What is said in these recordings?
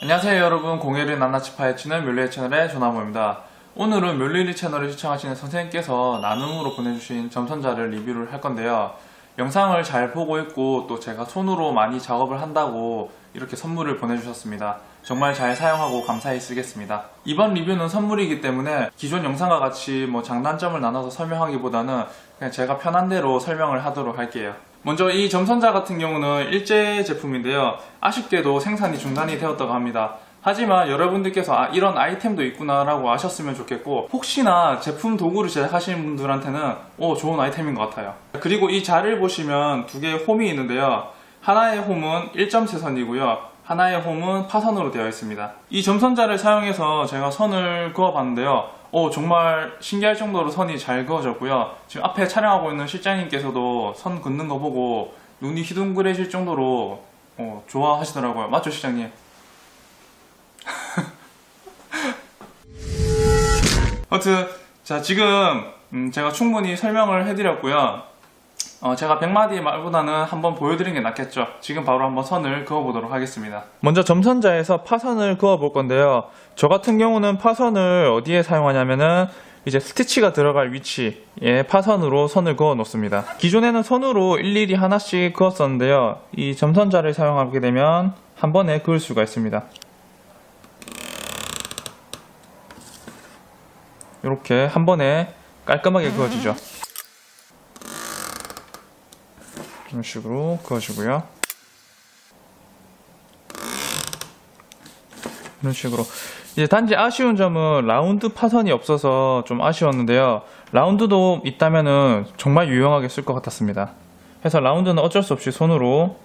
안녕하세요 여러분. 공예를 낱낱이 파헤치는 멸리의 채널의 조나무입니다. 오늘은 멸리리 채널을 시청하시는 선생님께서 나눔으로 보내주신 점선자를 리뷰를 할 건데요 영상을 잘 보고 있고 또 제가 손으로 많이 작업을 한다고 이렇게 선물을 보내주셨습니다 정말 잘 사용하고 감사히 쓰겠습니다 이번 리뷰는 선물이기 때문에 기존 영상과 같이 뭐 장단점을 나눠서 설명하기보다는 그냥 제가 편한 대로 설명을 하도록 할게요 먼저 이 점선자 같은 경우는 일제 제품인데요. 아쉽게도 생산이 중단이 되었다고 합니다. 하지만 여러분들께서 아, 이런 아이템도 있구나라고 아셨으면 좋겠고 혹시나 제품 도구를 제작하시는 분들한테는 오 좋은 아이템인 것 같아요. 그리고 이 자를 보시면 두 개의 홈이 있는데요. 하나의 홈은 1.7선이고요. 하나의 홈은 파선으로 되어 있습니다. 이 점선자를 사용해서 제가 선을 그어봤는데요. 오, 정말 신기할 정도로 선이 잘 그어졌고요. 지금 앞에 촬영하고 있는 실장님께서도 선 긋는 거 보고 눈이 휘둥그레질 정도로 어, 좋아하시더라고요. 맞죠, 실장님? 아무튼 자 지금 음, 제가 충분히 설명을 해드렸고요. 어, 제가 100마디 말보다는 한번 보여드리는 게 낫겠죠. 지금 바로 한번 선을 그어보도록 하겠습니다. 먼저 점선자에서 파선을 그어볼 건데요. 저 같은 경우는 파선을 어디에 사용하냐면은 이제 스티치가 들어갈 위치에 파선으로 선을 그어 놓습니다. 기존에는 선으로 일일이 하나씩 그었었는데요. 이 점선자를 사용하게 되면 한 번에 그을 수가 있습니다. 이렇게 한 번에 깔끔하게 그어지죠. 이런 식으로 그어주고요. 이런 식으로. 이제 단지 아쉬운 점은 라운드 파선이 없어서 좀 아쉬웠는데요. 라운드도 있다면은 정말 유용하게 쓸 것 같았습니다. 그래서 라운드는 어쩔 수 없이 손으로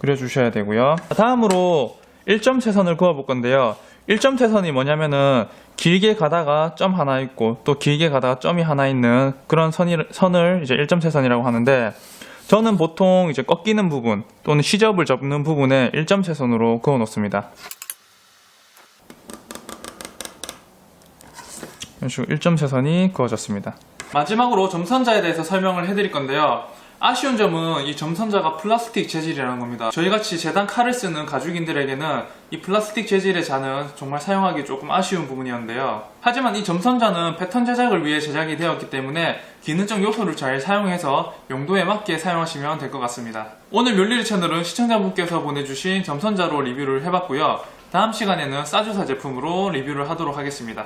그려주셔야 되고요. 다음으로 1점 채선을 그어볼 건데요. 1점 채선이 뭐냐면은 길게 가다가 점 하나 있고 또 길게 가다가 점이 하나 있는 그런 선이, 선을 이제 1점채선이라고 하는데 저는 보통 이제 꺾이는 부분 또는 시접을 접는 부분에 1점채선으로 그어 놓습니다. 이런 식으로 1점채선이 그어졌습니다. 마지막으로 점선자에 대해서 설명을 해드릴 건데요. 아쉬운 점은 이 점선자가 플라스틱 재질이라는 겁니다. 저희같이 재단 칼을 쓰는 가죽인들에게는 이 플라스틱 재질의 자는 정말 사용하기 조금 아쉬운 부분이었는데요. 하지만 이 점선자는 패턴 제작을 위해 제작이 되었기 때문에 기능적 요소를 잘 사용해서 용도에 맞게 사용하시면 될 것 같습니다. 오늘 멸리리 채널은 시청자분께서 보내주신 점선자로 리뷰를 해봤고요. 다음 시간에는 싸주사 제품으로 리뷰를 하도록 하겠습니다.